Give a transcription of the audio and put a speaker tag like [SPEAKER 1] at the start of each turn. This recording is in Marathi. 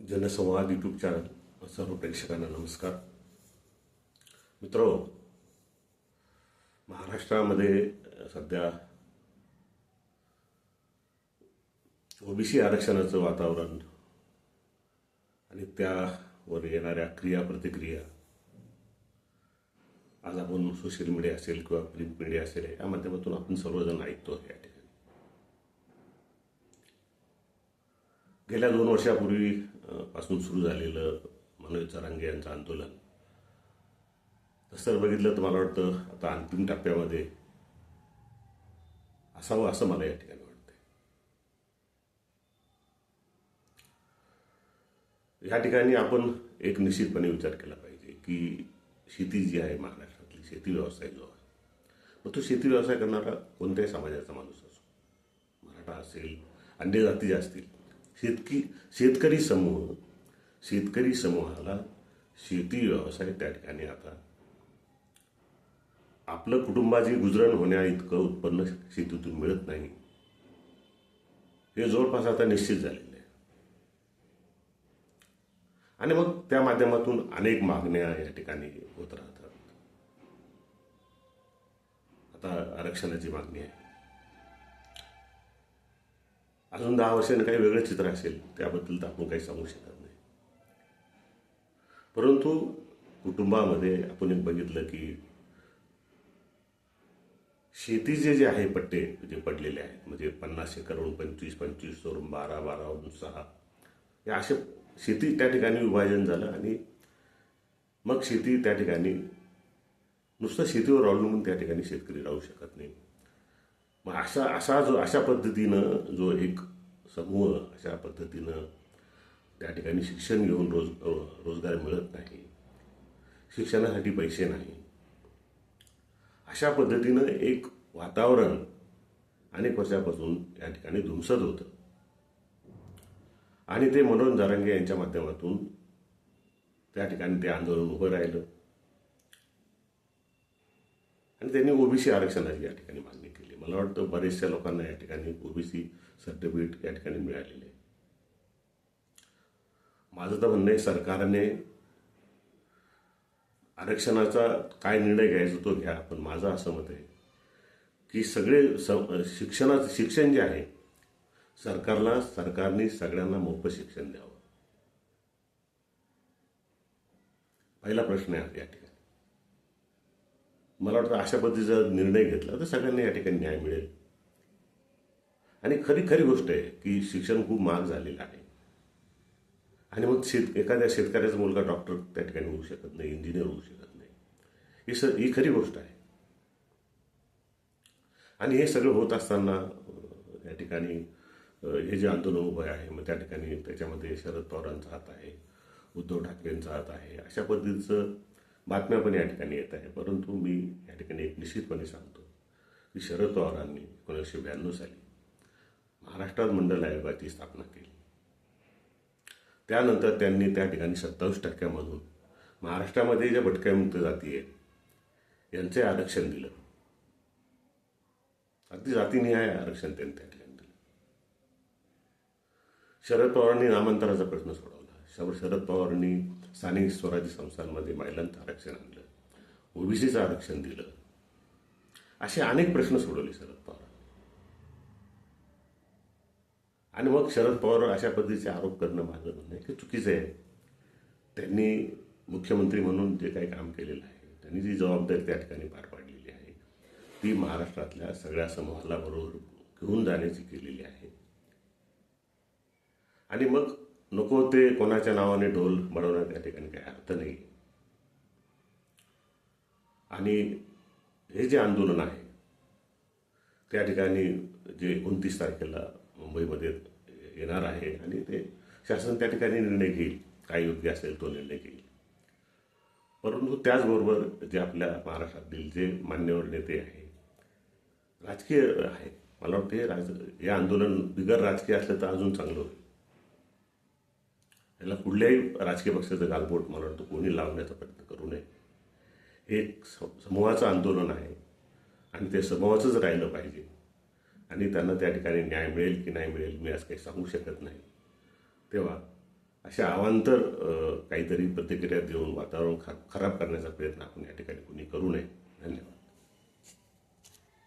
[SPEAKER 1] जनसंवाद यूट्यूब चॅनल सर्व प्रेक्षकांना नमस्कार. मित्र महाराष्ट्रामध्ये सध्या ओबीसी आरक्षणाचं वातावरण आणि त्यावर येणाऱ्या क्रिया प्रतिक्रिया आज आपण सोशल मीडिया असेल किंवा प्रिंट मीडिया असेल या माध्यमातून आपण सर्वजण ऐकतो या ठिकाणी. गेल्या दोन वर्षापूर्वी पासून सुरू झालेलं मनोज चरांगे यांचं आंदोलन. तसं बघितलं तर मला वाटतं आता अंतिम टप्प्यामध्ये असावं असं मला या ठिकाणी वाटतंय. या ठिकाणी आपण एक निश्चितपणे विचार केला पाहिजे की शेती जी आहे महाराष्ट्रातली शेती व्यवसाय जो आहे मग तो शेती व्यवसाय करणारा कोणत्याही समाजाचा माणूस असो. मराठा असेल अन्य जाती असतील शेतकी शेतकरी समूह. शेतकरी समूहाला शेती व्यवसाय त्या ठिकाणी आता आपलं कुटुंबाची गुजरण होण्या इतकं उत्पन्न शेतीतून मिळत नाही. हे जवळपास आता निश्चित झालेलं आहे. आणि मग त्या माध्यमातून अनेक मागण्या या ठिकाणी होत राहतात. आता आरक्षणाची मागणी आहे. अजून दहा वर्षांनी काही वेगळं चित्र असेल त्याबद्दल तर आपण काही सांगू शकत नाही. परंतु कुटुंबामध्ये आपण एक बघितलं की शेतीचे जे आहे पट्टे जे पडलेले आहेत म्हणजे पन्नास एकरवरून पंचवीस पंचवीसवरून बारा बारावरून सहा या असे शेती त्या ठिकाणी विभाजन झालं आणि मग शेती त्या ठिकाणी नुसतं शेतीवर अवलंबून त्या ठिकाणी शेतकरी राहू शकत नाही. मग अशा असा जो अशा पद्धतीनं जो एक समूह अशा पद्धतीनं त्या ठिकाणी शिक्षण घेऊन रोज रोजगार मिळत नाही शिक्षणासाठी पैसे नाही अशा पद्धतीनं एक वातावरण अनेक वर्षापासून या ठिकाणी धुमसत होतं. आणि ते मनोज यांच्या माध्यमातून त्या ठिकाणी ते आंदोलन उभं राहिलं. आणि त्यांनी ओबीसी आरक्षणाची या ठिकाणी मागणी केली. मला वाटतं बरेचशा लोकांना या ठिकाणी ओबीसी सर्टिफिकेट या ठिकाणी मिळालेले आहे माझं तर म्हणणं आहे सरकारने आरक्षणाचा काय निर्णय घ्यायचा तो घ्या पण माझं असं मत आहे की सगळे स- शिक्षणाचं शिक्षण जे आहे सरकारला सरकारने सगळ्यांना मोफत शिक्षण द्यावं. पहिला प्रश्न आहे या ठिकाणी. मला वाटतं अशा पद्धतीचा निर्णय घेतला तर सगळ्यांना या ठिकाणी न्याय मिळेल. आणि खरी खरी गोष्ट आहे की शिक्षण खूप महाग झालेलं आहे. आणि मग शेत एखाद्या शेतकऱ्याचा मुलगा डॉक्टर त्या ठिकाणी होऊ शकत नाही इंजिनियर होऊ शकत नाही. ही स ही खरी गोष्ट आहे. आणि हे सगळं होत असताना या ठिकाणी हे जे आंदोलन उभं आहे मग त्या ठिकाणी त्याच्यामध्ये शरद पवारांचा हात आहे उद्धव ठाकरेंचा हात आहे अशा पद्धतीचं बातम्या पण या ठिकाणी येत आहे परंतु मी या ठिकाणी एक निश्चितपणे सांगतो की शरद पवारांनी एकोणीसशे ब्याण्णव साली महाराष्ट्रात मंडल आयोगाची स्थापना केली. त्यानंतर त्यांनी त्या ठिकाणी सत्तावीस टक्क्यामधून महाराष्ट्रामध्ये ज्या भटक्यामुक्त जाती आहेत यांचे आरक्षण दिलं. अगदी जातीनिहाय आरक्षण त्यांनी त्या ठिकाणी दिलं. शरद पवारांनी नामांतराचा प्रश्न सोडवला. शर- शरद पवारांनी स्थानिक स्वराज्य संस्थांमध्ये महिलांचं आरक्षण आणलं. ओबीसीचं आरक्षण दिलं. असे अनेक प्रश्न सोडवले शरद पवार. आणि मग शरद पवार अशा पद्धतीचे आरोप करणं माझं म्हणणं आहे की चुकीचं आहे. त्यांनी मुख्यमंत्री म्हणून जे काही काम केलेलं आहे त्यांनी जी जबाबदारी त्या ठिकाणी पार पाडलेली आहे ती महाराष्ट्रातल्या सगळ्या समूहाला बरोबर घेऊन जाण्याची केलेली आहे. आणि मग नको ते कोणाच्या नावाने ढोल बनवण्यात या ठिकाणी काही अर्थ नाही. आणि हे जे आंदोलन आहे त्या ठिकाणी जे उनतीस तारखेला मुंबईमध्ये येणार आहे आणि ते शासन त्या ठिकाणी निर्णय घेईल काय योग्य असेल तो निर्णय घेईल. परंतु त्याचबरोबर जे आपल्या महाराष्ट्रातील जे मान्यवर नेते आहे राजकीय आहे मला वाटतं हे राज हे आंदोलन बिगर राजकीय असलं तर अजून चांगलं होईल. याला कुठल्याही राजकीय पक्षाचं गालबोट मला वाटतं कोणी लावण्याचा प्रयत्न करू नये. हे एक स- समूहाचं आंदोलन आहे आणि ते समूहाचंच राहिलं पाहिजे. आणि त्यांना त्या ठिकाणी न्याय मिळेल की नाही मिळेल मी आज काही सांगू शकत नाही. तेव्हा अशा अवांतर काहीतरी प्रतिक्रिया देऊन वातावरण ख खराब करण्याचा प्रयत्न आपण या ठिकाणी कुणी करू नये. धन्यवाद.